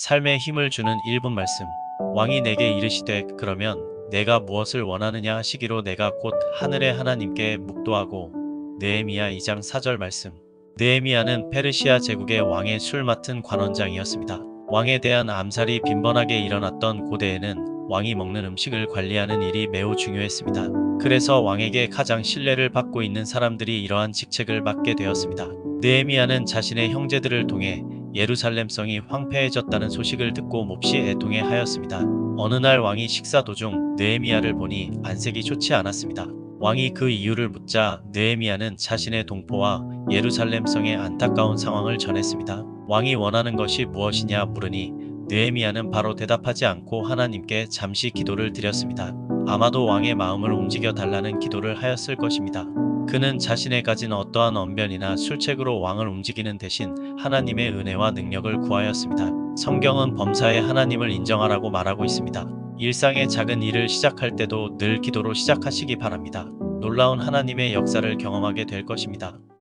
삶에 힘을 주는 1분 말씀. 왕이 내게 이르시되 그러면 내가 무엇을 원하느냐 하시기로 내가 곧 하늘의 하나님께 묵도하고 느헤미야 2장 4절 말씀. 느헤미야는 페르시아 제국의 왕의 술 맡은 관원장이었습니다. 왕에 대한 암살이 빈번하게 일어났던 고대에는 왕이 먹는 음식을 관리하는 일이 매우 중요했습니다. 그래서 왕에게 가장 신뢰를 받고 있는 사람들이 이러한 직책을 맡게 되었습니다. 느헤미야는 자신의 형제들을 통해 예루살렘 성이 황폐해졌다는 소식을 듣고 몹시 애통해 하였습니다. 어느 날 왕이 식사 도중 느헤미야를 보니 안색이 좋지 않았습니다. 왕이 그 이유를 묻자 느헤미야는 자신의 동포와 예루살렘 성의 안타까운 상황을 전했습니다. 왕이 원하는 것이 무엇이냐 물으니 느헤미야는 바로 대답하지 않고 하나님께 잠시 기도를 드렸습니다. 아마도 왕의 마음을 움직여 달라는 기도를 하였을 것입니다. 그는 자신의 가진 어떠한 언변이나 술책으로 왕을 움직이는 대신 하나님의 은혜와 능력을 구하였습니다. 성경은 범사에 하나님을 인정하라고 말하고 있습니다. 일상의 작은 일을 시작할 때도 늘 기도로 시작하시기 바랍니다. 놀라운 하나님의 역사를 경험하게 될 것입니다.